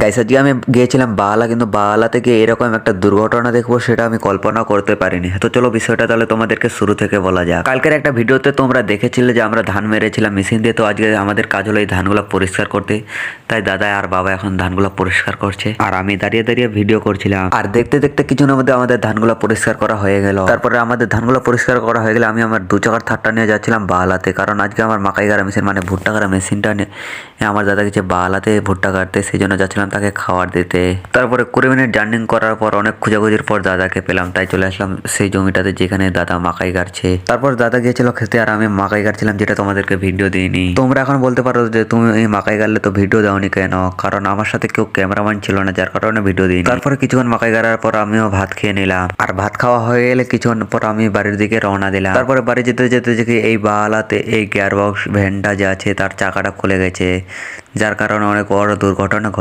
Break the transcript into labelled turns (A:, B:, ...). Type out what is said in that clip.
A: Guys আজকে আমি গিয়েছিলাম বাহালা কিন্তু বাহালা থেকে এরকম একটা দুর্ঘটনা দেখব সেটা আমি কল্পনা করতে পারিনি। তো চলো বিষয়টা তাহলে তোমাদেরকে শুরু থেকে বলা যাক। কালকের একটা ভিডিওতে তোমরা দেখেছিলে যে আমরা ধান মেরেছিলাম মেশিন দিয়ে, তো আজকে আমাদের কাজ হলো এই ধানগুলো পরিষ্কার করতে। তাই দাদা আর বাবা এখন ধানগুলো পরিষ্কার করছে। আর আমি দাঁড়িয়ে দাঁড়িয়ে ভিডিও করছিলাম। আর দেখতে দেখতে কিছুক্ষণের মধ্যে আমাদের ধানগুলো পরিষ্কার করা হয়ে গেল। তারপরে আমাদের ধানগুলো পরিষ্কার করা হয়ে গেলে আমি আমার দু চাকার থারটা নিয়ে যাচ্ছিলাম বাহালাতে কারণ আজকে আমার মাকাই গাড়া মেশিন মানে ভুট্টা গাড়া মেশিনটা নিয়ে আমার দাদা গেছে বাহালাতে ভুট্টা কাটতে, সেই জন্য যাচ্ছিলাম তাকে খাবার দিতে। তারপরে কুড়ি মিনিট জার্নিং করার পর অনেক খোঁজাখুঁজির পর দাদাকে পেলাম, তাই চলে আসলাম সেই জমিটাতে যেখানে দাদা মাকাই গাড়ছে। তারপর দাদা গিয়েছিল খেতে আর আমি মাকাই গাড়ছিলাম যেটা তোমাদেরকে ভিডিও দিইনি। তোমরা এখন বলতে পারো যে তুমি এই মাকাই গাড়লে তো ভিডিও দাওনি কেন? কারণ আমার সাথে কেউ ক্যামেরাম্যান ছিল না, যার কারণে ভিডিও দিইনি। তারপরে কিছুক্ষণ মাকাই গাড়ার পর আমিও ভাত খেয়ে নিলাম। আর ভাত খাওয়া হয়ে গেলে কিছুক্ষণ পর আমি বাড়ির দিকে রওনা দিলাম। তারপরে বাড়ি যেতে যেতে দেখি এই বালাতে এই গিয়ার বক্স ভ্যানটা যে আছে, তার চাকাটা খুলে গেছে, যার কারণে অনেক বড় দুর্ঘটনা ঘটে